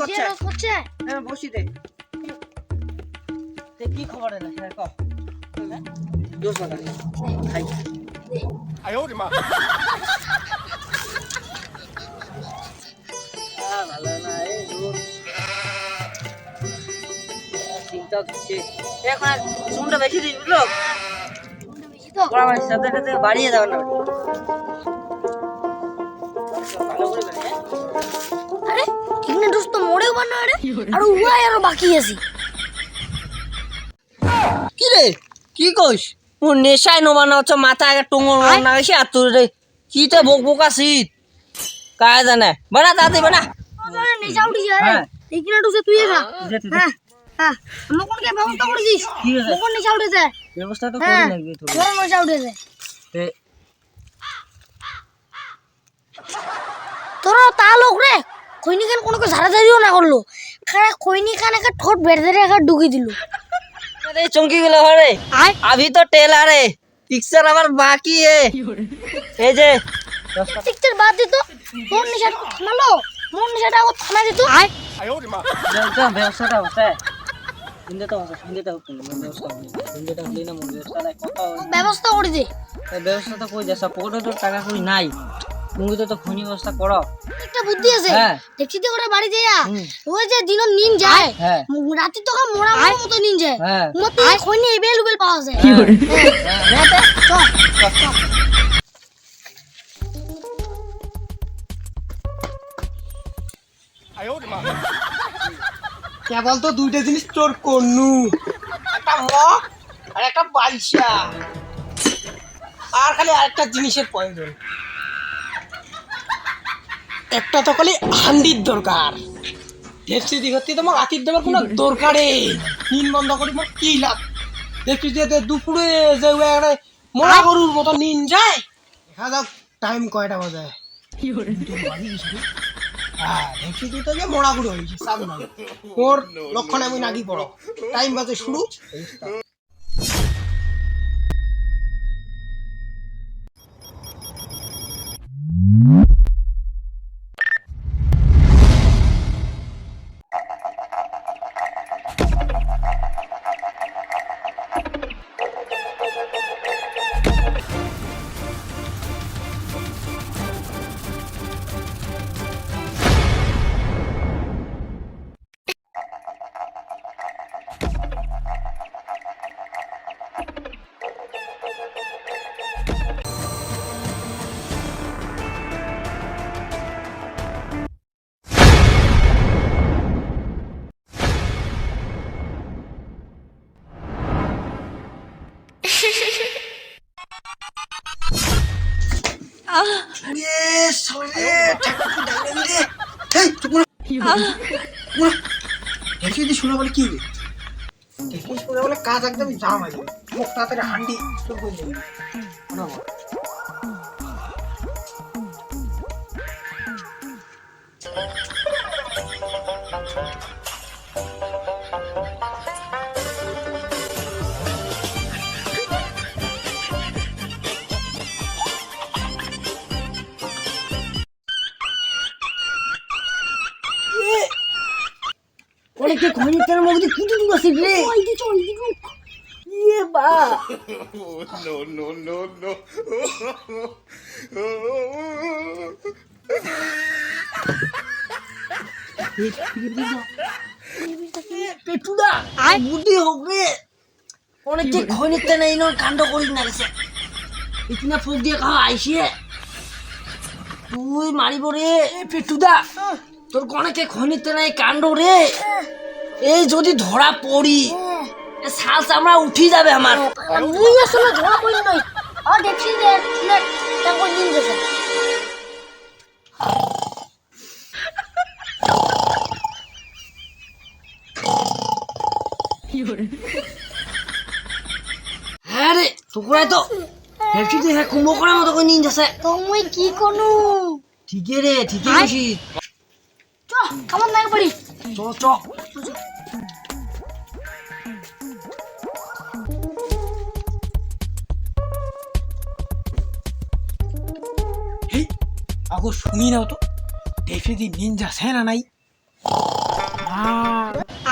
করছে? করছে। হ্যাঁ বসি দে। কি খবর এলো? হ্যাঁ বাড়িয়ে দেওয়ার না। আরে আর উহাই আরও বাকি আছে। কি রে? কি কইস? মোর নেশায় নবানো হচ্ছে মাথা আগে টুঙ্গর না গেছে আর তোর রে কি তো বক বকা শীত কায় জানে? বানা তাতে বানা। নেশা উঠি যায়। এখানে তুই যা দে তুই দে। হ্যাঁ হ্যাঁ মোকনকে ব্যবস্থা করে দিস কি হয়েছে? মোকন নেশা ব্যবস্থা তো করে লাগবে তোর নেশা উঠেছে তে তোরা তা লোক রে খৈনি খান কোনো ঝাড়াঝাড়িও না করল। খারা খৈনি খান একা ঠোঁট বেড়ে ধরে একা ঢুকিয়ে দিল। আরে চমকি গেল হরে আভি তো টেলারে পিকচার আমার বাকি এ। এই যে পিকচার বাদ দিত মন নিশাটা থামালো। মন নিশাটা ও থামা দিত আয়। ব্যবসা ব্যবসাটা হচ্ছে। হিন্দিটা হচ্ছে হিন্দিটা হচ্ছে ব্যবসা হিন্দিটা নাই কথা ব্যবস্থা করে দে। ব্যবস্থা তো কই দেশা পকেটে তো টাকা কই নাই। তুমি তো তো ব্যবস্থা করো। একটা বুদ্ধি আছে। হ্যাঁ। দেখছি তো ওরা বাড়ি যে দিন নিন যায়। হ্যাঁ। রাতে তো মতো নিন যায়। খনি এবেল উবেল পাওয়া যায়। হ্যাঁ, কেবল তো দুইটা জিনিস তোর করনু একটা মগ আর একটা বালিশা আর খালি আরেকটা জিনিসের প্রয়োজন। একটা তো খালি হান্ডির দরকার। দেখছি দিঘতি তোমার আতির দেবার কোনো দরকারে। নিন বন্ধ করি মোর কি লাভ? দেখছি যে দুপুরে যে মরা গরুর মতো নিন যায় দেখা যাক টাইম কয়টা বাজে। হ্যাঁ দেখছি তুই তো যে মরা গরু হয়েছে সাব নাই মোর লক্ষণ আমি নাগি পড়ো টাইম বাজে শুরু। শুনে বলে কি শুনে বলে কাজ একদম জাম আছে মুখ তাড়াতাড়ি হান্ডি তোর করে দেবে শোনো বল। অনেকে খনিটার মধ্যে কি দিন বসে রে? ওই দিকে ওই দিকে ইয়ে বা। No no no no! পেটুদা আই বুদ্ধি হোক রে। অনেকে খনিতে নাই ন কাণ্ড করি না গেছে ইতিনা ফুক দিয়ে খাওয়া আইসিয়ে তুই মারিব রে। পেটুদা। তোর অনেকে খনিতে নাই কাণ্ড রে। এই যদি ধরা পড়ি শ্বাস আমরা উঠি যাবে আমার। মুই আসলে ধরা পড়ি নই। আর দেখছি যে গেছে হ্যাঁ রে টুকরাই তো ভেবছি তুই হ্যাঁ মতো করে যাচ্ছে। কি ঠিকই রে ঠিকই বসি চ খাবার নাই পড়ি চ চ আগো শুনি নাও তো। দেখি দি নিনজা সেনা নাই।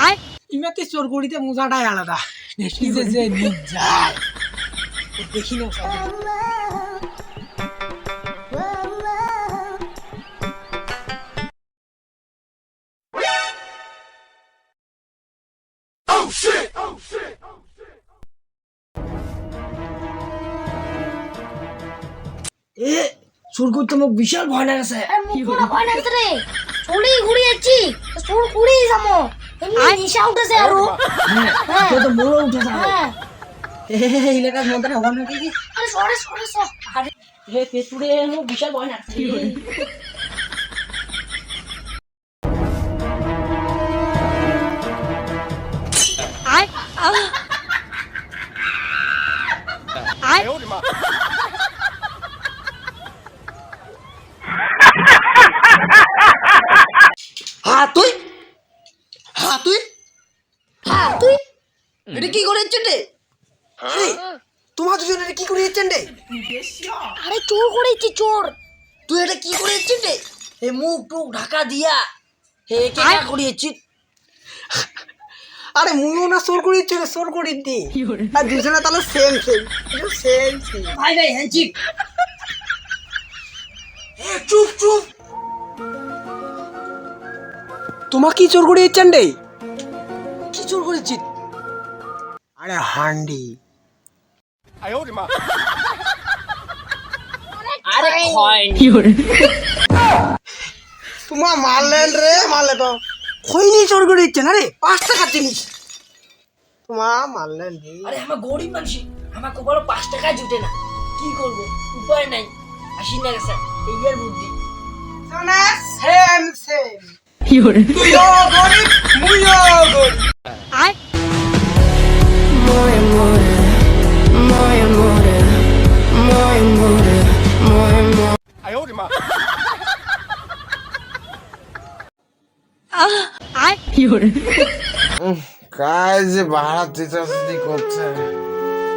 আয়। ইমাতে চোর গড়িতে মজাটাই আলাদা। দেখি যে যে নিজ যায় ও দেখি না সব। এ চোর করতে মোক বিশাল ভয় লাগছে ভয় লাগছে রে চুরি ঘুরি যাচ্ছি চুর ঘুরি যাব। এমনি নিশা উঠেছে আরও হ্যাঁ তো তো মোড়ো উঠে হ্যাঁ এই এলাকার মধ্যে হওয়া নাকি? কি আরে সরে সরে সর আরে এ পেটুরে মোক বিশাল ভয় লাগছে এটা কি করে এসছেন রে? এই, তোমার দুজন এটা কি করে এসছেন রে? আরে চোর করে করেছি চোর। তুই এটা কি করে এসছেন রে? এ মুখ টুক ঢাকা দিয়া হে কে করে এসছিস আরে মুইও না চোর করিচ্ছে রে চোর করিতি আর দুজনে তাহলে সেম সেম সেম সেম ভাই ভাই হ্যাঁ চিপ এ চুপ চুপ। তোমার কি চোর করে ইচ্ছেন রে? আরে হান্ডি। আরে তোমা মারলেন রে মারলে তো। খৈনি চোর গড়ি দিচ্ছে না রে পাঁচ টাকা জিনিস। তোমা মারলেন রে। আরে আমার গরিব মানুষ আমার কপালে পাঁচ টাকা জুটে না। কি করব? উপায় নাই। আসি না গেছে। এই আর বুদ্ধি। সোনা সেম সেম তুইও গরিব ও গরিব। আয়। কাজ যে ভাড়া চিতাচিতি করছে?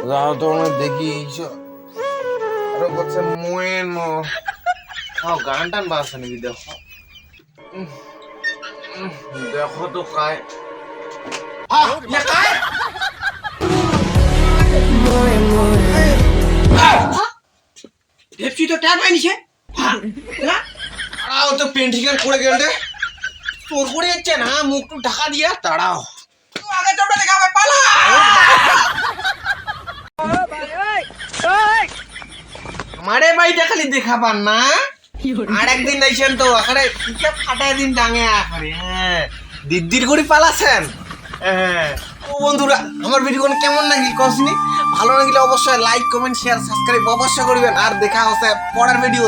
যাও তো অনেক দেখি এইসব আরও করছে মোয়েন মো। খাও গান টান বাজছে নাকি দেখো। দেখো তো কায়? ভেবছি তো ট্যাপ আনিছে তাড়াও তো পেন্টিং করে গেল রে। চোর করে ইচ্ছেন হ্যাঁ মুখ টুক ঢাকা দিয়া তাড়াও আগে চোরটা দেখাবে পালা আমারে বাড়িটা খালি দেখাবার না। আর একদিন আইসেন তো পিঠা ফাটাই দিন ডাঙে আখারে হ্যাঁ দিদির করে পালাছেন? হ্যাঁ। ও বন্ধুরা, আমার ভিডিও কেমন নাকি কসনি? ভালো লাগলে অবশ্যই লাইক কমেন্ট শেয়ার সাবস্ক্রাইব অবশ্যই করবেন। আর দেখা হচ্ছে পরের ভিডিও